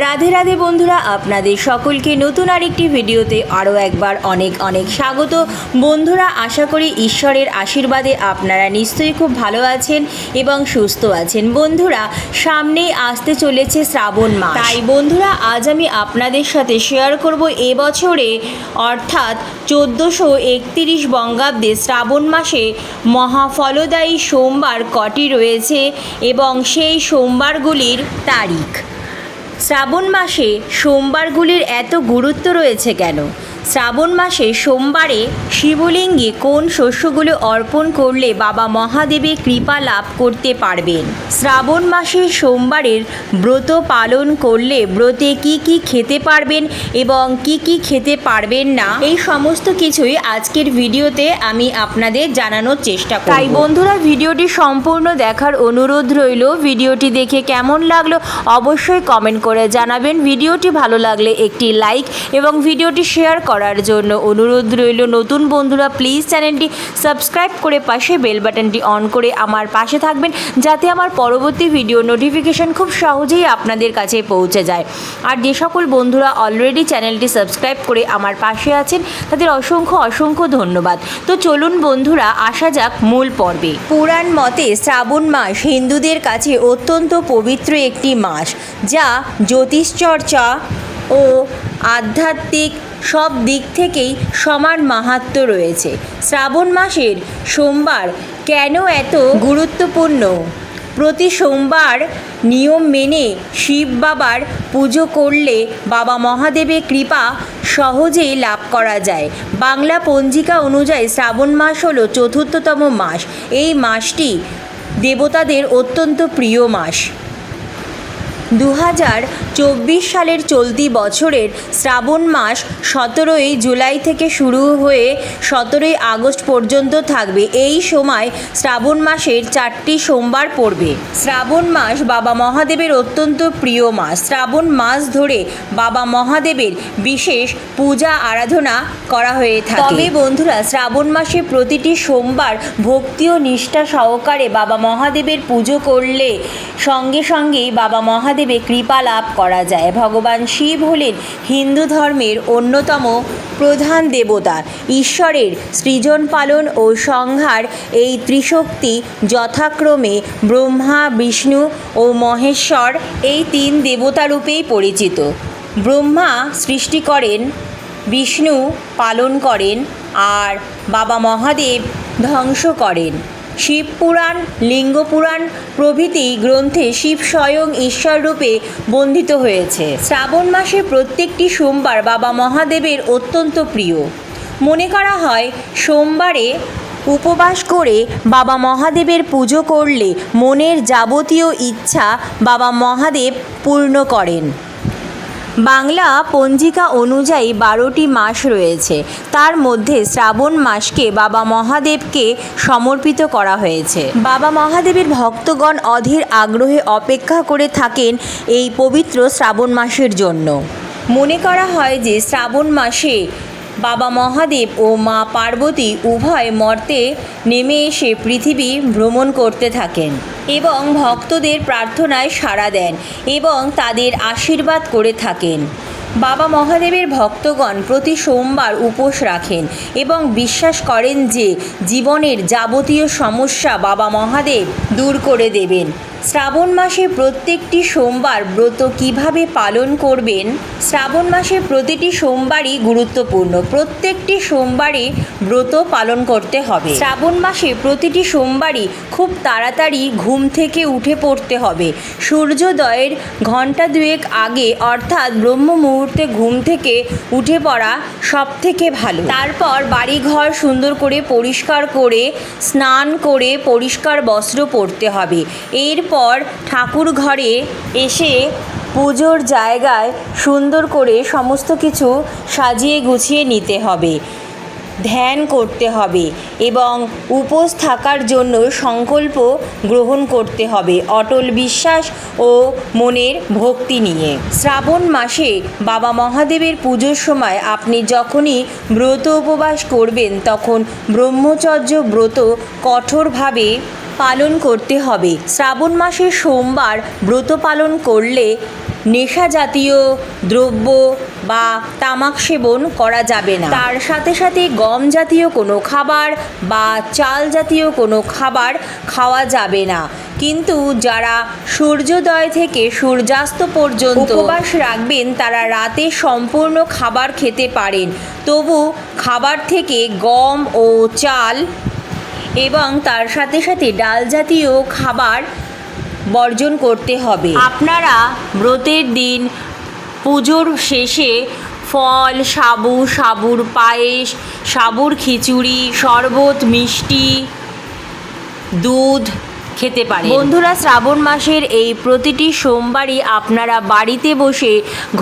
রাধে রাধে বন্ধুরা, আপনাদের সকলকে নতুন আরেকটি ভিডিওতে আরও একবার অনেক অনেক স্বাগত। বন্ধুরা, আশা করি ঈশ্বরের আশীর্বাদে আপনারা নিশ্চয়ই খুব ভালো আছেন এবং সুস্থ আছেন। বন্ধুরা, সামনেই আসতে চলেছে শ্রাবণ মাস। তাই বন্ধুরা, আজ আমি আপনাদের সাথে শেয়ার করব এবছরে অর্থাৎ চোদ্দোশো একতিরিশ বঙ্গাব্দে শ্রাবণ মাসে মহাফলদায়ী সোমবার কটি রয়েছে এবং সেই সোমবারগুলির তারিখ। শ্রাবণ মাসে সোমবারগুলির এত গুরুত্ব রয়েছে কেন? শ্রাবণ মাসে সোমবারে শিবলিঙ্গে কোন শস্যগুলো অর্পণ করলে বাবা মহাদেবের কৃপা লাভ করতে পারবেন? শ্রাবণ মাসে সোমবারের ব্রত পালন করলে ব্রতে কি কি খেতে পারবেন এবং কি কি খেতে পারবেন না? এই সমস্ত কিছুই আজকের ভিডিওতে আমি আপনাদের জানানোর চেষ্টা করব। তাই বন্ধুরা, ভিডিওটি সম্পূর্ণ দেখার অনুরোধ রইল। ভিডিওটি দেখে কেমন লাগল অবশ্যই কমেন্ট করে জানাবেন। ভিডিওটি ভালো লাগলে একটি লাইক এবং ভিডিওটি শেয়ার করার জন্য অনুরোধ রইল। নতুন বন্ধুরা প্লিজ চ্যানেলটি সাবস্ক্রাইব করে পাশে বেল বাটনটি অন করে আমার পাশে থাকবেন, যাতে আমার পরবর্তী ভিডিও নোটিফিকেশন খুব সহজেই আপনাদের কাছে পৌঁছে যায়। আর যে সকল বন্ধুরা অলরেডি চ্যানেলটি সাবস্ক্রাইব করে আমার পাশে আছেন, তাদের অসংখ্য অসংখ্য ধন্যবাদ। তো চলুন বন্ধুরা, আসা যাক মূল পর্বে। পুরাণ মতে শ্রাবণ মাস হিন্দুদের কাছে অত্যন্ত পবিত্র একটি মাস, যা জ্যোতিষচর্চা ও আধ্যাত্মিক সব দিক থেকেই সমান মাহাত্ম্য রয়েছে। শ্রাবণ মাসের সোমবার কেন এত গুরুত্বপূর্ণ? প্রতি সোমবার নিয়ম মেনে শিব বাবার পুজো করলে বাবা মহাদেবের কৃপা সহজেই লাভ করা যায়। বাংলা পঞ্জিকা অনুযায়ী শ্রাবণ মাস হলো চতুর্থতম মাস। এই মাসটি দেবতাদের অত্যন্ত প্রিয় মাস। দু হাজার চব্বিশ সালের চলতি বছরের শ্রাবণ মাস সতেরোই জুলাই থেকে শুরু হয়ে সতেরোই আগস্ট পর্যন্ত থাকবে। এই সময় শ্রাবণ মাসের চারটি সোমবার পড়বে। শ্রাবণ মাস বাবা মহাদেবের অত্যন্ত প্রিয় মাস। শ্রাবণ মাস ধরে বাবা মহাদেবের বিশেষ পূজা আরাধনা করা হয়ে থাকে। তবে বন্ধুরা, শ্রাবণ মাসে প্রতিটি সোমবার ভক্তি ও নিষ্ঠা সহকারে বাবা মহাদেবের পুজো করলে সঙ্গে সঙ্গেই বাবা মহাদেবের কৃপা লাভ করা যায়। ভগবান শিব হলেন হিন্দু ধর্মের অন্যতম প্রধান দেবতা। ঈশ্বরের সৃজন পালন ও সংহার এই ত্রিশক্তি যথাক্রমে ব্রহ্মা, বিষ্ণু ও মহেশ্বর এই তিন দেবতারূপেই পরিচিত। ব্রহ্মা সৃষ্টি করেন, বিষ্ণু পালন করেন আর বাবা মহাদেব ধ্বংস করেন। শিবপুরাণ লিঙ্গপুরাণ প্রভৃতি গ্রন্থে শিব স্বয়ং ঈশ্বররূপে বন্ধিত হয়েছে। শ্রাবণ মাসে প্রত্যেকটি সোমবার বাবা মহাদেবের অত্যন্ত প্রিয়। মনে করা হয়, সোমবারে উপবাস করে বাবা মহাদেবের পুজো করলে মনের যাবতীয় ইচ্ছা বাবা মহাদেব পূর্ণ করেন। বাংলা পঞ্জিকা অনুযায়ী বারোটি মাস রয়েছে। তার মধ্যে শ্রাবণ মাসকে বাবা মহাদেবকে সমর্পিত করা হয়েছে। বাবা মহাদেবের ভক্তগণ অধীর আগ্রহে অপেক্ষা করে থাকেন এই পবিত্র শ্রাবণ মাসের জন্য। মনে করা হয় যে শ্রাবণ মাসে বাবা মহাদেব ও মা পার্বতী উভয় মর্তে নেমে এসে পৃথিবী ভ্রমণ করতে থাকেন। এবং ভক্তদের প্রার্থনায় সাড়া দেন এবং তাদের আশীর্বাদ করে থাকেন। বাবা মহাদেবের ভক্তগণ প্রতি সোমবার উপোস রাখেন এবং বিশ্বাস করেন যে জীবনের যাবতীয় সমস্যা বাবা মহাদেব দূর করে দেবেন। শ্রাবণ মাসে প্রত্যেকটি সোমবার ব্রত কীভাবে পালন করবেন? শ্রাবণ মাসে প্রতিটি সোমবারই গুরুত্বপূর্ণ। প্রত্যেকটি সোমবারে ব্রত পালন করতে হবে। শ্রাবণ মাসে প্রতিটি সোমবারই খুব তাড়াতাড়ি ঘুম থেকে উঠে পড়তে হবে। সূর্যোদয়ের ঘণ্টা দুয়েক আগে অর্থাৎ ব্রহ্ম মুহূর্তে ঘুম থেকে উঠে পড়া সব থেকে ভালো। তারপর বাড়িঘর সুন্দর করে পরিষ্কার করে, স্নান করে পরিষ্কার বস্ত্র পরতে হবে। এরপর ঠাকুর ঘরে এসে পুজোর জায়গায় সুন্দর করে সমস্ত কিছু সাজিয়ে গুছিয়ে নিতে হবে, ধ্যান করতে হবে এবং উপোস থাকার জন্য সংকল্প গ্রহণ করতে হবে অটল বিশ্বাস ও মনের ভক্তি নিয়ে। শ্রাবণ মাসে বাবা মহাদেবের পুজোর সময় আপনি যখনই ব্রত উপবাস করবেন তখন ব্রহ্মচর্য ব্রত কঠোরভাবে পালন করতে হবে। শ্রাবণ মাসের সোমবার ব্রত পালন করলে নেশা জাতীয় দ্রব্য বা তামাক সেবন করা যাবে না। তার সাথে সাথে গম জাতীয় কোনো খাবার বা চাল জাতীয় কোনো খাবার খাওয়া যাবে না। কিন্তু যারা সূর্যোদয় থেকে সূর্যাস্ত পর্যন্ত উপবাস রাখবেন, তারা রাতে সম্পূর্ণ খাবার খেতে পারেন। তবু খাবার থেকে গম ও চাল এবং তার সাথে সাথে ডাল জাতীয় খাবার বর্জন করতে হবে। আপনারা ব্রতের দিন, পুজোর শেষে ফল, সাবু, সাবুর পায়েস, সাবুর খিচুড়ি, শরবত, মিষ্টি, দুধ খেতে পারে বন্ধুরা, শ্রাবণ মাসের এই প্রতিটি সোমবারই আপনারা বাড়িতে বসে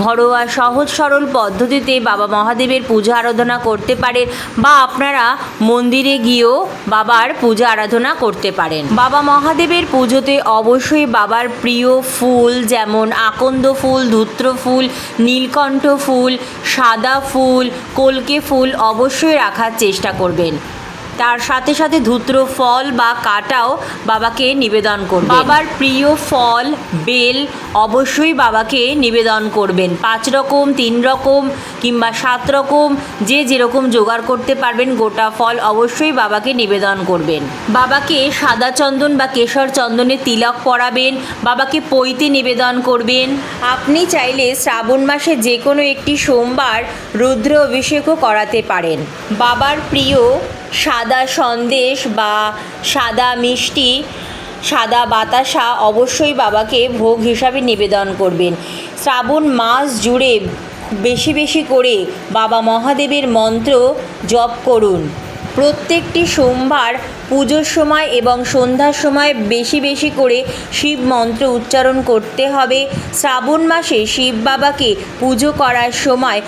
ঘরোয়া সহজ সরল পদ্ধতিতে বাবা মহাদেবের পূজা আরাধনা করতে পারেন বা আপনারা মন্দিরে গিয়েও বাবার পূজা আরাধনা করতে পারেন। বাবা মহাদেবের পুজোতে অবশ্যই বাবার প্রিয় ফুল যেমন আকন্দ ফুল, ধূত্র ফুল, নীলকণ্ঠ ফুল, সাদা ফুল, কলকে ফুল অবশ্যই রাখার চেষ্টা করবেন। তার সাথে সাথে ধূত্র, ফল বা কাটাও বাবাকে নিবেদন করবেন। বাবার প্রিয় ফল, বেল অবশ্যই বাবাকে নিবেদন করবেন। পাঁচ রকম, তিন রকম কিংবা সাত রকম যে যেরকম জোগাড় করতে পারবেন, গোটা ফল অবশ্যই বাবাকে নিবেদন করবেন। বাবাকে সাদা চন্দন বা কেশর চন্দনে তিলক পরাবেন, বাবাকে পৈতে নিবেদন করবেন। আপনি চাইলে শ্রাবণ মাসে যে কোনো একটি সোমবার রুদ্র অভিষেকও করাতে পারেন। বাবার প্রিয় সাদা সন্দেশ বা সাদা মিষ্টি, সাদা বাতাসা অবশ্যই বাবাকে ভোগ হিসাবে নিবেদন করবেন। শ্রাবণ মাস জুড়ে বেশি বেশি করে বাবা মহাদেবের মন্ত্র জপ করুন। প্রত্যেকটি সোমবার পুজোর সময় এবং সন্ধ্যার সময় বেশি বেশি করে শিব মন্ত্র উচ্চারণ করতে হবে। শ্রাবণ মাসে শিব বাবাকে পুজো করার সময়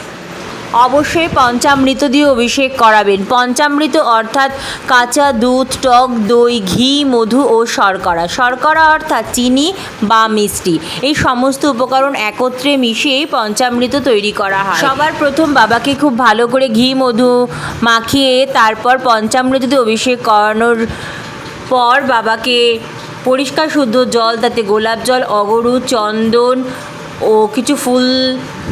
অবশ্যই পঞ্চামৃত দিয়ে অভিষেক করাবেন। পঞ্চামৃত অর্থাৎ কাঁচা দুধ, টক দই, ঘি, মধু ও শর্করা। শর্করা অর্থাৎ চিনি বা মিষ্টি। এই সমস্ত উপকরণ একত্রে মিশিয়েই পঞ্চামৃত তৈরি করা হয়। সবার প্রথম বাবাকে খুব ভালো করে ঘি, মধু মাখিয়ে তারপর পঞ্চামৃত দিয়ে অভিষেক করানোর পর বাবাকে পরিষ্কার, শুদ্ধ জল, তাতে গোলাপ জল, অগরু, চন্দন ও কিছু ফুল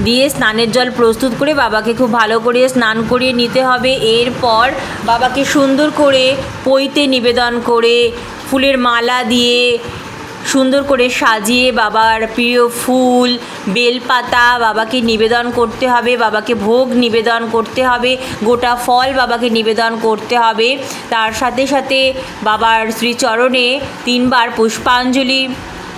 দিয়ে স্নানের জল প্রস্তুত করে বাবাকে খুব ভালো করে স্নান করিয়ে নিতে হবে। এরপর বাবাকে সুন্দর করে পইতে নিবেদন করে, ফুলের মালা দিয়ে সুন্দর করে সাজিয়ে বাবার প্রিয় ফুল, বেলপাতা বাবাকে নিবেদন করতে হবে, বাবাকে ভোগ নিবেদন করতে হবে, গোটা ফল বাবাকে নিবেদন করতে হবে। তার সাথে সাথে বাবার শ্রীচরণে তিনবার পুষ্পাঞ্জলি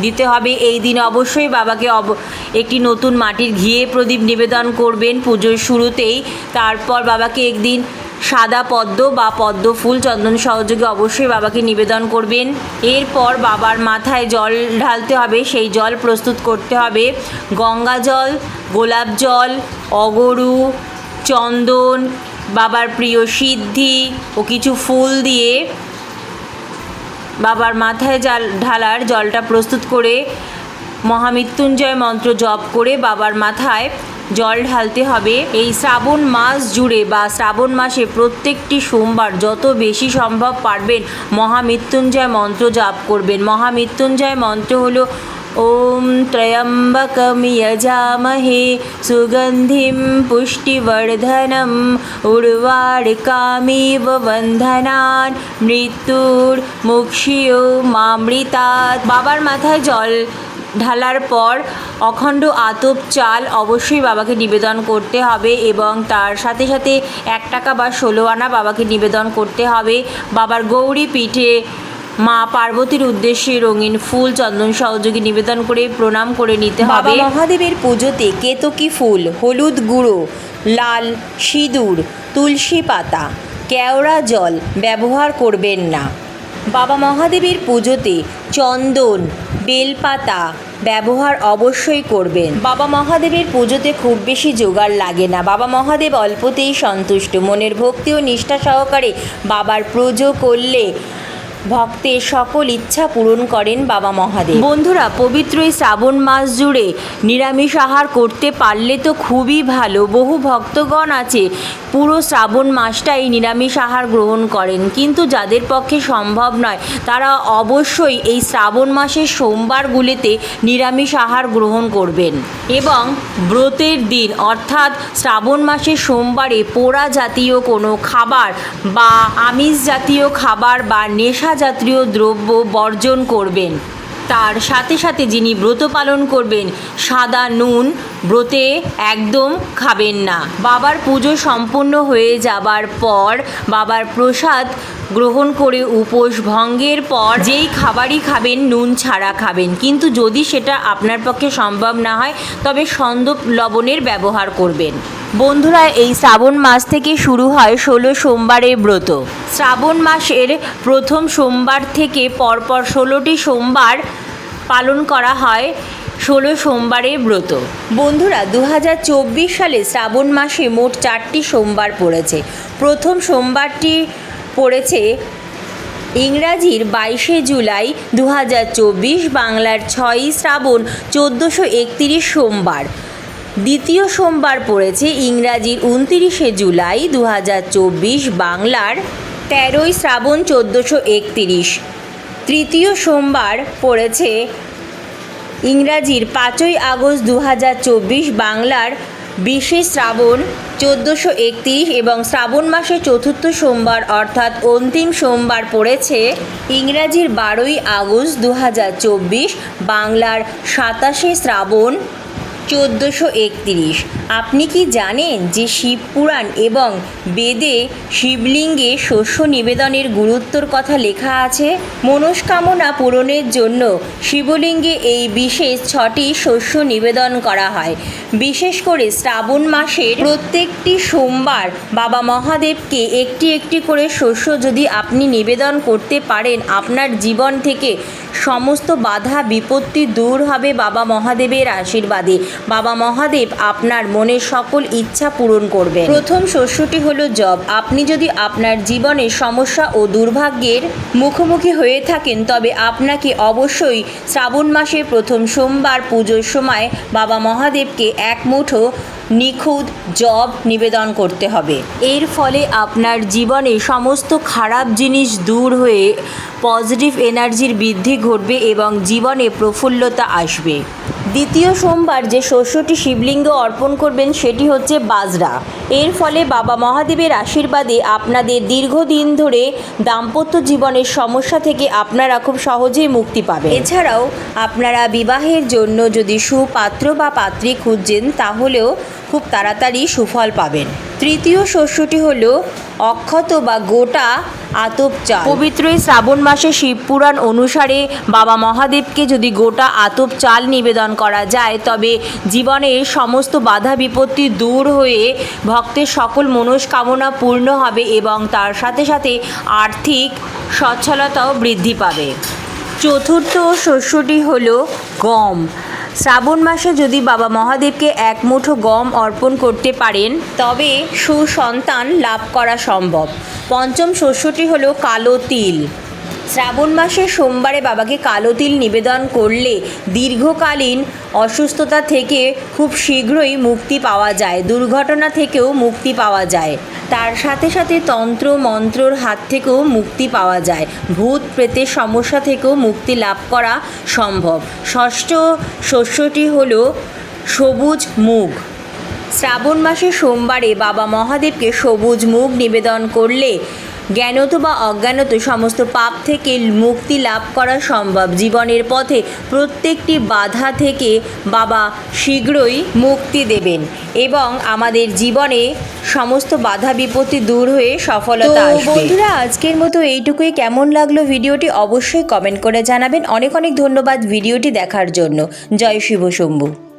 দিতে হবে। এই দিন অবশ্যই বাবাকে অব, একটি নতুন মাটির ঘিয়ে প্রদীপ নিবেদন করবেন পুজোর শুরুতেই। তারপর বাবাকে একদিন সাদা পদ্ম বা পদ্ম ফুল চন্দন সহযোগে অবশ্যই বাবাকে নিবেদন করবেন। এরপর বাবার মাথায় জল ঢালতে হবে, সেই জল প্রস্তুত করতে হবে। গঙ্গা জল, গোলাপ জল, অগরু, চন্দন, বাবার প্রিয় সিদ্ধি ও কিছু ফুল দিয়ে বাবার মাথায় জাল ঢালার জলটা প্রস্তুত করে মহামৃত্যুঞ্জয় মন্ত্র জপ করে বাবার মাথায় জল ঢালতে হবে। এই শ্রাবণ মাস জুড়ে বা শ্রাবণ মাসে প্রত্যেকটি সোমবার যত বেশি সম্ভব পারবেন মহামৃত্যুঞ্জয় মন্ত্র জাপ করবেন। মহামৃত্যুঞ্জয় মন্ত্র হলো ওম ত্রয়ম্বকম যজামহে সুগন্ধিম পুষ্টিবর্ধনম উর্বারিকামিব বন্ধনান মৃত্যুর মামৃতাৎ বাবার মাথায় জল ঢালার পর অখণ্ড আতপ চাল অবশ্যই বাবাকে নিবেদন করতে হবে এবং তার সাথে সাথে এক টাকা বা ষোলো আনা বাবাকে নিবেদন করতে হবে। বাবার গৌরী পিঠে মা পার্বতীর উদ্দেশ্যে রঙিন ফুল চন্দন সহযোগী নিবেদন করে প্রণাম করে নিতে হবে। মহাদেবের পুজোতে কেতকী ফুল হলুদ গুঁড়ো লাল সিঁদুর তুলসী পাতা কেওড়া জল ব্যবহার করবেন না। বাবা মহাদেবের পুজোতে চন্দন বেলপাতা ব্যবহার অবশ্যই করবেন। বাবা মহাদেবের পুজোতে খুব বেশি জোগাড় লাগে না। বাবা মহাদেব অল্পতেই সন্তুষ্ট। মনের ভক্তি ও নিষ্ঠা সহকারে বাবার পুজো করলে ভক্তের সকল ইচ্ছা পূরণ করেন বাবা মহাদেব। বন্ধুরা, পবিত্র এই শ্রাবণ মাস জুড়ে নিরামিষ আহার করতে পারলে তো খুবই ভালো। বহু ভক্তগণ আছে, পুরো শ্রাবণ মাসটাই নিরামিষ আহার গ্রহণ করেন। কিন্তু যাদের পক্ষে সম্ভব নয়, তারা অবশ্যই এই শ্রাবণ মাসের সোমবারগুলিতে নিরামিষ আহার গ্রহণ করবেন। এবং ব্রতের দিন, অর্থাৎ শ্রাবণ মাসের সোমবারে পোড়া জাতীয় কোনো খাবার বা আমিষ জাতীয় খাবার বা নেশা জাতীয় দ্রব্য বর্জন করবেন। তার সাথে সাথে যিনি ব্রত পালন করবেন সাদা নুন ব্রতে একদম খাবেন না। বাবার পুজো সম্পূর্ণ হয়ে যাবার পর বাবার প্রসাদ গ্রহণ করে উপোস ভঙ্গের পর যেই খাবারই খাবেন, নুন ছাড়া খাবেন। কিন্তু যদি সেটা আপনার পক্ষে সম্ভব না হয়, তবে সন্দপ লবণের ব্যবহার করবেন। বন্ধুরা, এই শ্রাবণ মাস থেকে শুরু হয় ষোলো সোমবারের ব্রত। শ্রাবণ মাসের প্রথম সোমবার থেকে পরপর ষোলোটি সোমবার পালন করা হয়। ষোলো সোমবারের ব্রত। বন্ধুরা দু হাজার চব্বিশ সালে শ্রাবণ মাসে মোট চারটি সোমবার পড়েছে। প্রথম সোমবারটি পড়েছে ইংরাজির বাইশে জুলাই দু হাজার চব্বিশ বাংলার ছয়ই শ্রাবণ চোদ্দোশো একতিরিশ সোমবার। দ্বিতীয় সোমবার পড়েছে ইংরাজির উনতিরিশে জুলাই দু হাজার চব্বিশ বাংলার তেরোই শ্রাবণ চোদ্দোশো একতিরিশ। তৃতীয় সোমবার পড়েছে ইংরাজির পাঁচই আগস্ট দু হাজার চব্বিশ বাংলার বিশে শ্রাবণ চোদ্দোশো একত্রিশ এবং শ্রাবণ মাসে চতুর্থ সোমবার অর্থাৎ অন্তিম সোমবার পড়েছে ইংরাজির বারোই আগস্ট দু হাজার চব্বিশ বাংলার সাতাশে শ্রাবণ চোদ্দোশো একত্রিশ। আপনি কি জানেন যে শিবপুরাণ এবং বেদে শিবলিঙ্গে শস্য নিবেদনের গুরুত্বর কথা লেখা আছে? মনস্কামনা পূরণের জন্য শিবলিঙ্গে এই বিশেষ ছটি শস্য নিবেদন করা হয়। বিশেষ করে শ্রাবণ মাসের প্রত্যেকটি সোমবার বাবা মহাদেবকে একটি একটি করে শস্য যদি আপনি নিবেদন করতে পারেন, আপনার জীবন থেকে সমস্ত বাধা বিপত্তি দূর হবে বাবা মহাদেবের আশীর্বাদে। বাবা মহাদেব আপনার মনের সকল ইচ্ছা পূরণ করবেন। প্রথম শস্যটি হলো জব। আপনি যদি আপনার জীবনে সমস্যা ও দুর্ভাগ্যের মুখোমুখি হয়ে থাকেন, তবে আপনাকে অবশ্যই শ্রাবণ মাসের প্রথম সোমবার পুজোর সময় বাবা মহাদেবকে এক মুঠো নিখুঁত জব নিবেদন করতে হবে। এর ফলে আপনার জীবনে সমস্ত খারাপ জিনিস দূর হয়ে পজিটিভ এনার্জির বৃদ্ধি ঘটবে এবং জীবনে প্রফুল্লতা আসবে। দ্বিতীয় সোমবার যে শস্যটি শিবলিঙ্গ অর্পণ করবেন সেটি হচ্ছে বাজরা। এর ফলে বাবা মহাদেবের আশীর্বাদে আপনাদের দীর্ঘদিন ধরে দাম্পত্য জীবনের সমস্যা থেকে আপনারা খুব সহজেই মুক্তি পাবেন। এছাড়াও আপনারা বিবাহের জন্য যদি সুপাত্র বা পাত্রী খুঁজছেন তাহলেও খুব তাড়াতাড়ি সুফল পাবেন। তৃতীয় শস্যটি হলো অক্ষত বা গোটা আতপ চাল। পবিত্র শ্রাবণ মাসে শিবপুরাণ অনুসারে বাবা মহাদেবকে যদি গোটা আতপ চাল নিবেদন করা যায়, তবে জীবনের সমস্ত বাধা বিপত্তি দূর হয়ে ভক্তের সকল মনস্কামনা পূর্ণ হবে এবং তার সাথে সাথে আর্থিক সচ্ছলতাও বৃদ্ধি পাবে। চতুর্থ শস্যটি হল গম। শ্রাবণ মাসে যদি বাবা মহাদেবকে এক মুঠো গম অর্পণ করতে পারেন, তবে সুসন্তান লাভ করা সম্ভব। পঞ্চম শস্যটি হলো কালো তিল। শ্রাবণ মাসে সোমবারে বাবাকে কালো তিল নিবেদন করলে দীর্ঘকালীন অসুস্থতা থেকে খুব শীঘ্রই মুক্তি পাওয়া যায়, দুর্ঘটনা থেকেও মুক্তি পাওয়া যায়। তার সাথে সাথে তন্ত্র মন্ত্রর হাত থেকেও মুক্তি পাওয়া যায়। ভূত প্রেতের সমস্যা থেকেও মুক্তি লাভ করা সম্ভব। ষষ্ঠ শস্যটি হলো সবুজ মুগ। শ্রাবণ মাসে সোমবারে বাবা মহাদেবকে সবুজ মুগ নিবেদন করলে জ্ঞানত বা অজ্ঞানত সমস্ত পাপ থেকে মুক্তি লাভ করা সম্ভব। জীবনের পথে প্রত্যেকটি বাধা থেকে বাবা শীঘ্রই মুক্তি দেবেন এবং আমাদের জীবনে সমস্ত বাধা বিপত্তি দূর হয়ে সফলতা আসবে। বন্ধুরা আজকের মতো এইটুকুই। কেমন লাগল ভিডিওটি অবশ্যই কমেন্ট করে জানাবেন। অনেক অনেক ধন্যবাদ ভিডিওটি দেখার জন্য। জয় শিব শম্ভু